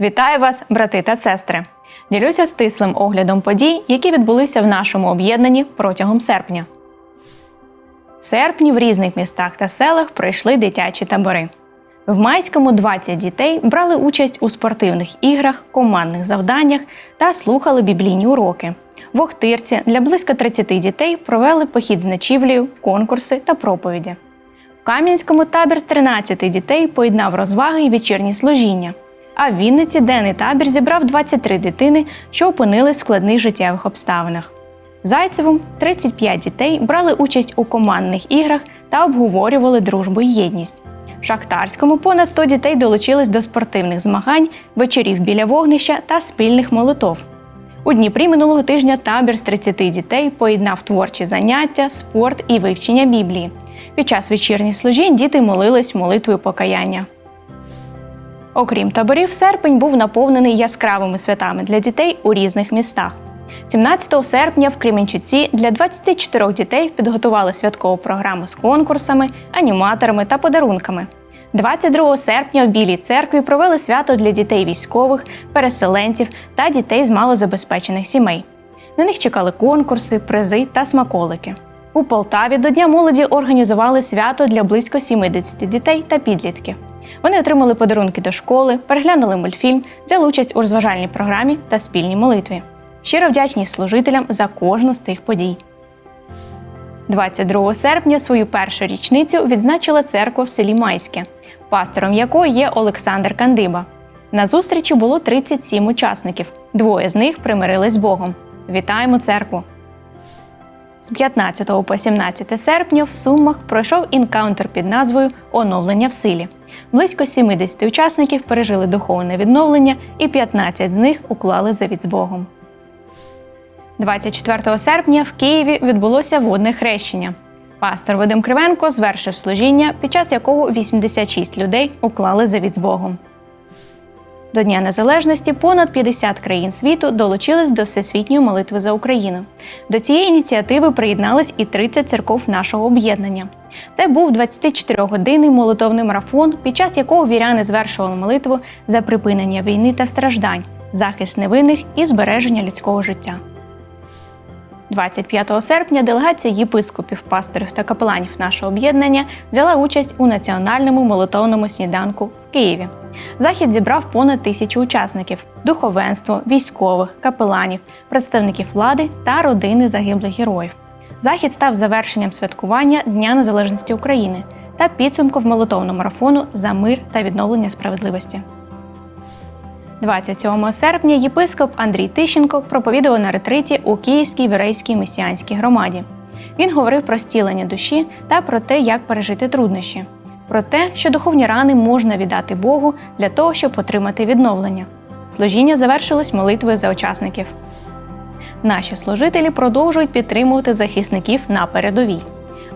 Вітаю вас, брати та сестри! Ділюся стислим оглядом подій, які відбулися в нашому об'єднанні протягом серпня. В серпні в різних містах та селах пройшли дитячі табори. В майському 20 дітей брали участь у спортивних іграх, командних завданнях та слухали біблійні уроки. В Охтирці для близько 30 дітей провели похід з ночівлею, конкурси та проповіді. В Кам'янському табір з 13 дітей поєднав розваги і вечірні служіння. А в Вінниці денний табір зібрав 23 дитини, що опинились в складних життєвих обставинах. В Зайцевому 35 дітей брали участь у командних іграх та обговорювали дружбу і єдність. В Шахтарському понад 100 дітей долучились до спортивних змагань, вечорів біля вогнища та спільних молитов. У Дніпрі минулого тижня табір з 30 дітей поєднав творчі заняття, спорт і вивчення Біблії. Під час вечірніх служінь діти молились молитвою покаяння. Окрім таборів, серпень був наповнений яскравими святами для дітей у різних містах. 17 серпня в Кремінчуці для 24 дітей підготували святкову програму з конкурсами, аніматорами та подарунками. 22 серпня в Білій церкві провели свято для дітей військових, переселенців та дітей з малозабезпечених сімей. На них чекали конкурси, призи та смаколики. У Полтаві до Дня молоді організували свято для близько 70 дітей та підлітків. Вони отримали подарунки до школи, переглянули мультфільм, взяли участь у розважальній програмі та спільній молитві. Щиро вдячність служителям за кожну з цих подій. 22 серпня свою першу річницю відзначила церква в селі Майське, пастором якої є Олександр Кандиба. На зустрічі було 37 учасників. Двоє з них примирились з Богом. Вітаємо церкву! З 15 по 17 серпня в Сумах пройшов інкаунтер під назвою Оновлення в силі. Близько 70 учасників пережили духовне відновлення, і 15 з них уклали завіт з Богом. 24 серпня в Києві відбулося водне хрещення. Пастор Вадим Кривенко звершив служіння, під час якого 86 людей уклали завіт з Богом. До Дня Незалежності понад 50 країн світу долучились до Всесвітньої молитви за Україну. До цієї ініціативи приєднались і 30 церков нашого об'єднання. Це був 24-годинний молитовний марафон, під час якого віряни звершували молитву за припинення війни та страждань, захист невинних і збереження людського життя. 25 серпня делегація єпископів, пасторів та капеланів нашого об'єднання взяла участь у національному молитовному сніданку в Києві. Захід зібрав понад тисячу учасників: духовенство, військових, капеланів, представників влади та родини загиблих героїв. Захід став завершенням святкування Дня Незалежності України та підсумком молитовного марафону за мир та відновлення справедливості. 27 серпня єпископ Андрій Тищенко проповідував на ретриті у Київській вірейській месіанській громаді. Він говорив про стілення душі та про те, як пережити труднощі, про те, що духовні рани можна віддати Богу для того, щоб отримати відновлення. Служіння завершилось молитвою за учасників. Наші служителі продовжують підтримувати захисників на передовій.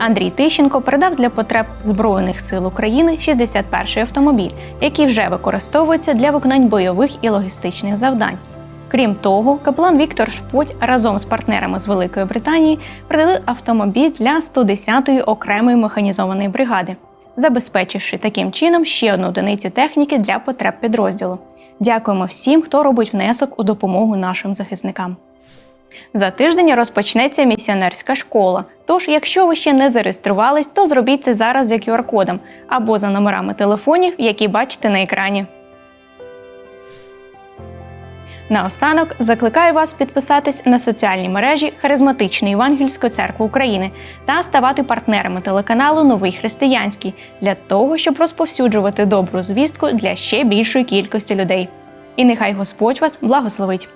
Андрій Тищенко передав для потреб Збройних сил України 61-й автомобіль, який вже використовується для виконань бойових і логістичних завдань. Крім того, капелан Віктор Шпуть разом з партнерами з Великої Британії передали автомобіль для 110-ї окремої механізованої бригади, забезпечивши таким чином ще одну одиницю техніки для потреб підрозділу. Дякуємо всім, хто робить внесок у допомогу нашим захисникам. За тиждень розпочнеться місіонерська школа. Тож, якщо ви ще не зареєструвались, то зробіть це зараз за QR-кодом або за номерами телефонів, які бачите на екрані. Наостанок закликаю вас підписатись на соціальні мережі Харизматичної Євангельської церкви України та ставати партнерами телеканалу Новий Християнський для того, щоб розповсюджувати добру звістку для ще більшої кількості людей. І нехай Господь вас благословить.